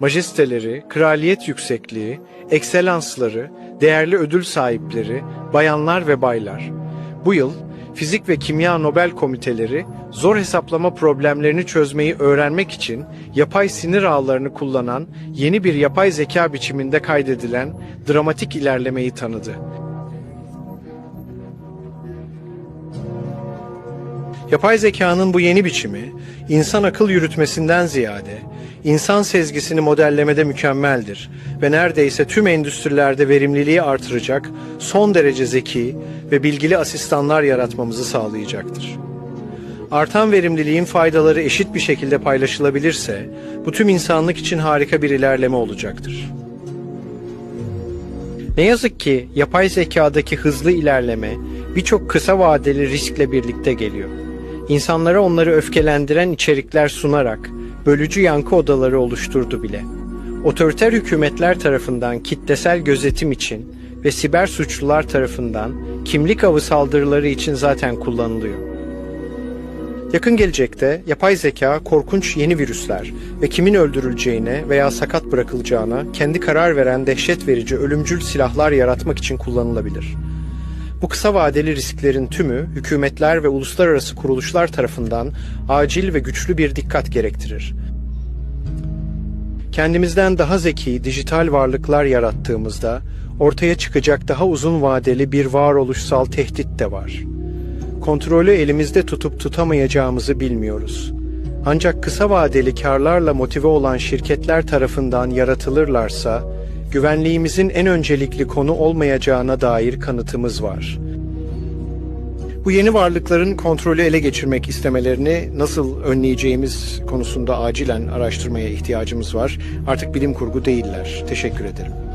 majesteleri, kraliyet yüksekliği, ekselansları, değerli ödül sahipleri, bayanlar ve baylar. Bu yıl Fizik ve Kimya Nobel Komiteleri zor hesaplama problemlerini çözmeyi öğrenmek için yapay sinir ağlarını kullanan yeni bir yapay zeka biçiminde kaydedilen dramatik ilerlemeyi tanıdı. Yapay zekanın bu yeni biçimi, insan akıl yürütmesinden ziyade, insan sezgisini modellemede mükemmeldir ve neredeyse tüm endüstrilerde verimliliği artıracak, son derece zeki ve bilgili asistanlar yaratmamızı sağlayacaktır. Artan verimliliğin faydaları eşit bir şekilde paylaşılabilirse, bu tüm insanlık için harika bir ilerleme olacaktır. Ne yazık ki yapay zekadaki hızlı ilerleme birçok kısa vadeli riskle birlikte geliyor. İnsanlara onları öfkelendiren içerikler sunarak bölücü yankı odaları oluşturdu bile. Otoriter hükümetler tarafından kitlesel gözetim için ve siber suçlular tarafından kimlik avı saldırıları için zaten kullanılıyor. Yakın gelecekte yapay zeka korkunç yeni virüsler ve kimin öldürüleceğine veya sakat bırakılacağına kendi karar veren dehşet verici ölümcül silahlar yaratmak için kullanılabilir. Bu kısa vadeli risklerin tümü hükümetler ve uluslararası kuruluşlar tarafından acil ve güçlü bir dikkat gerektirir. Kendimizden daha zeki dijital varlıklar yarattığımızda ortaya çıkacak daha uzun vadeli bir varoluşsal tehdit de var. Kontrolü elimizde tutup tutamayacağımızı bilmiyoruz. Ancak kısa vadeli karlarla motive olan şirketler tarafından yaratılırlarsa güvenliğimizin en öncelikli konu olmayacağına dair kanıtımız var. Bu yeni varlıkların kontrolü ele geçirmek istemelerini nasıl önleyeceğimiz konusunda acilen araştırmaya ihtiyacımız var. Artık bilim kurgu değiller. Teşekkür ederim.